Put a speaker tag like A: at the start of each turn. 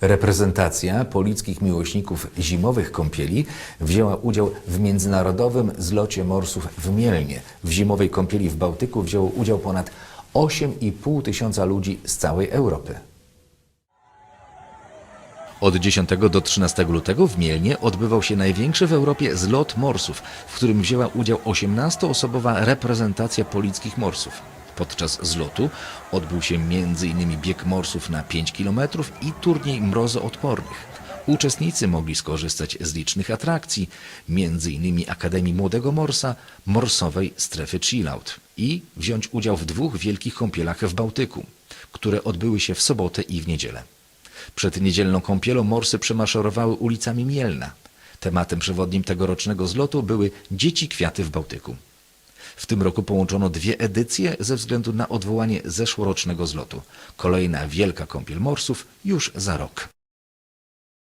A: Reprezentacja polickich miłośników zimowych kąpieli wzięła udział w międzynarodowym zlocie morsów w Mielnie. W zimowej kąpieli w Bałtyku wzięło udział ponad 8,5 tysiąca ludzi z całej Europy. Od 10 do 13 lutego w Mielnie odbywał się największy w Europie zlot morsów, w którym wzięła udział 18-osobowa reprezentacja polickich morsów. Podczas zlotu odbył się m.in. bieg morsów na 5 km i turniej mrozoodpornych. Uczestnicy mogli skorzystać z licznych atrakcji, m.in. Akademii Młodego Morsa, morsowej strefy chillout i wziąć udział w dwóch wielkich kąpielach w Bałtyku, które odbyły się w sobotę i w niedzielę. Przed niedzielną kąpielą morsy przemaszerowały ulicami Mielna. Tematem przewodnim tegorocznego zlotu były dzieci kwiaty w Bałtyku. W tym roku połączono dwie edycje ze względu na odwołanie zeszłorocznego zlotu. Kolejna wielka kąpiel morsów już za rok.